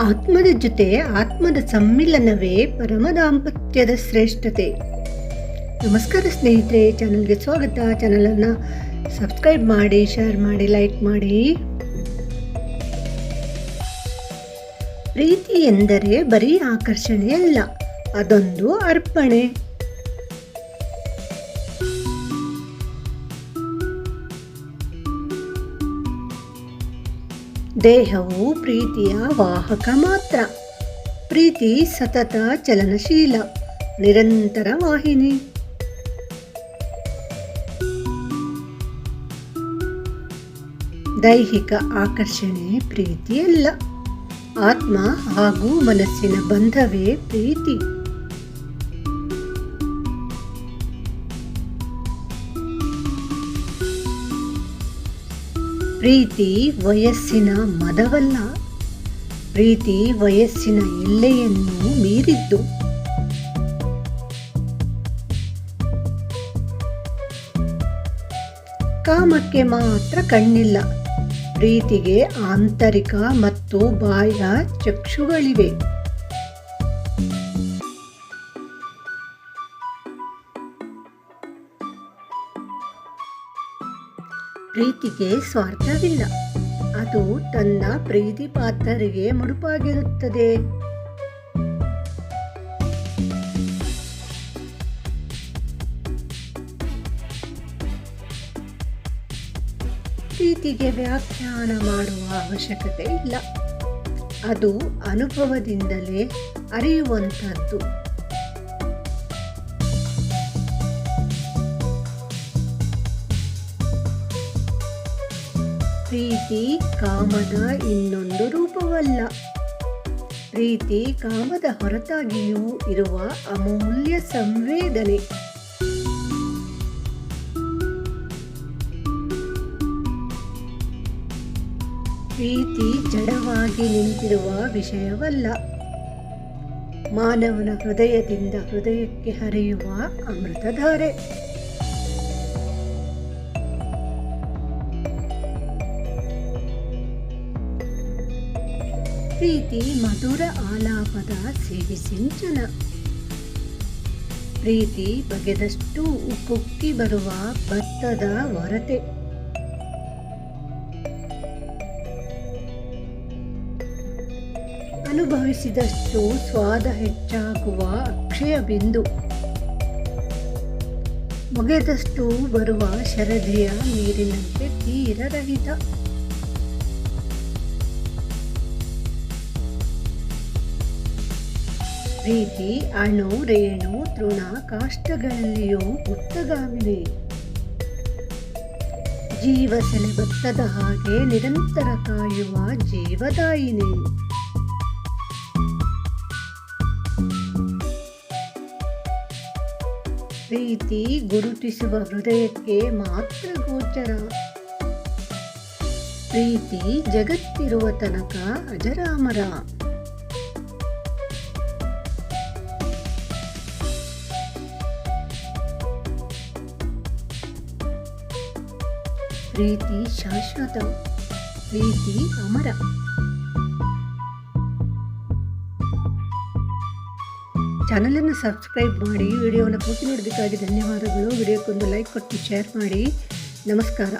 ಆತ್ಮದ ಜೊತೆ ಆತ್ಮದ ಸಮ್ಮಿಲನವೇ ಪರಮ ದಾಂಪತ್ಯದ ಶ್ರೇಷ್ಠತೆ. ನಮಸ್ಕಾರ ಸ್ನೇಹಿತರೆ, ಚಾನಲ್ಗೆ ಸ್ವಾಗತ. ಚಾನಲನ್ನು ಸಬ್ಸ್ಕ್ರೈಬ್ ಮಾಡಿ, ಶೇರ್ ಮಾಡಿ, ಲೈಕ್ ಮಾಡಿ. ಪ್ರೀತಿ ಎಂದರೆ ಬರೀ ಆಕರ್ಷಣೆ ಅಲ್ಲ ಅದೊಂದು ಅರ್ಪಣೆ. ದೇಹವು ಪ್ರೀತಿಯ ವಾಹಕ ಮಾತ್ರ. ಪ್ರೀತಿ ಸತತ ಚಲನಶೀಲ, ನಿರಂತರ ವಾಹಿನಿ. ದೈಹಿಕ ಆಕರ್ಷಣೆ ಪ್ರೀತಿಯಲ್ಲ. ಆತ್ಮ ಹಾಗೂ ಮನಸ್ಸಿನ ಬಂಧವೇ ಪ್ರೀತಿ. ಪ್ರೀತಿ ವಯಸ್ಸಿನ ಮದವಲ್ಲ, ಪ್ರೀತಿ ವಯಸ್ಸಿನ ಎಲ್ಲೆಯನ್ನು ಮೀರಿದ್ದು. ಕಾಮಕ್ಕೆ ಮಾತ್ರ ಕಣ್ಣಿಲ್ಲ, ಪ್ರೀತಿಗೆ ಆಂತರಿಕ ಮತ್ತು ಬಾಹ್ಯ ಚಕ್ಷುಗಳಿವೆ. ಪ್ರೀತಿಗೆ ಸ್ವಾರ್ಥವಿಲ್ಲ. ಅದು ತನ್ನ ಪ್ರೀತಿ ಪಾತ್ರರಿಗೆ ಮುಡುಪಾಗಿರುತ್ತದೆ. ಪ್ರೀತಿಗೆ ವ್ಯಾಖ್ಯಾನ ಮಾಡುವ ಅವಶ್ಯಕತೆ ಇಲ್ಲ. ಅದು ಅನುಭವದಿಂದಲೇ ಅರಿಯುವಂಥದ್ದು. ಪ್ರೀತಿ ಕಾಮದ ಇನ್ನೊಂದು ರೂಪವಲ್ಲ. ಪ್ರೀತಿ ಕಾಮದ ಹೊರತಾಗಿಯೂ ಇರುವ ಅಮೂಲ್ಯ ಸಂವೇದನೆ. ಪ್ರೀತಿ ಜಡವಾಗಿ ನಿಂತಿರುವ ವಿಷಯವಲ್ಲ. ಮಾನವನ ಹೃದಯದಿಂದ ಹೃದಯಕ್ಕೆ ಹರಿಯುವ ಅಮೃತಧಾರೆ. ಪ್ರೀತಿ, ಮಧುರ ಆಲಾಪದ ಸಿಂಚನ. ಪ್ರೀತಿ ಬಗೆದಷ್ಟು ಉಪ್ಪುಕ್ಕಿ ಬರುವ ಭತ್ತದ ಹೊರತೆ ಅನುಭವಿಸಿದಷ್ಟು ಸ್ವಾದ ಹೆಚ್ಚಾಗುವ ಅಕ್ಷಯ ಬಿಂದು. ಮೊಗೆದಷ್ಟು ಬರುವ ಶರದಿಯ ನೀರಿನಂತೆ ತೀರರಹಿತ ಪ್ರೀತಿ, ಅಣು, ರೇಣು, ತೃಣ, ಕಾಷ್ಟಗಳಲ್ಲಿಯೂ ಉತ್ತಗಾಮಿನಿ ಜೀವ ಸೆಲೆ ಭತ್ತದ ಹಾಗೆ ನಿರಂತರ ಕಾಯುವ ಜೀವದಾಯಿನಿ. ಪ್ರೀತಿ ಗುರುತಿಸುವ ಹೃದಯಕ್ಕೆ ಮಾತ್ರ ಗೋಚರ. ಪ್ರೀತಿ ಜಗತ್ತಿರುವ ತನಕ ಅಜರಾಮರ. ಪ್ರೀತಿ ಶಾಶ್ವತ ಪ್ರೀತಿ ಅಮರ. ಚಾನಲನ್ನು ಸಬ್ಸ್ಕ್ರೈಬ್ ಮಾಡಿ, ವಿಡಿಯೋವನ್ನು ಪೂರ್ತಿ ನೋಡಬೇಕಾಗಿ ಧನ್ಯವಾದಗಳು. ವಿಡಿಯೋಕ್ಕೊಂದು ಲೈಕ್ ಕೊಟ್ಟು ಶೇರ್ ಮಾಡಿ. ನಮಸ್ಕಾರ.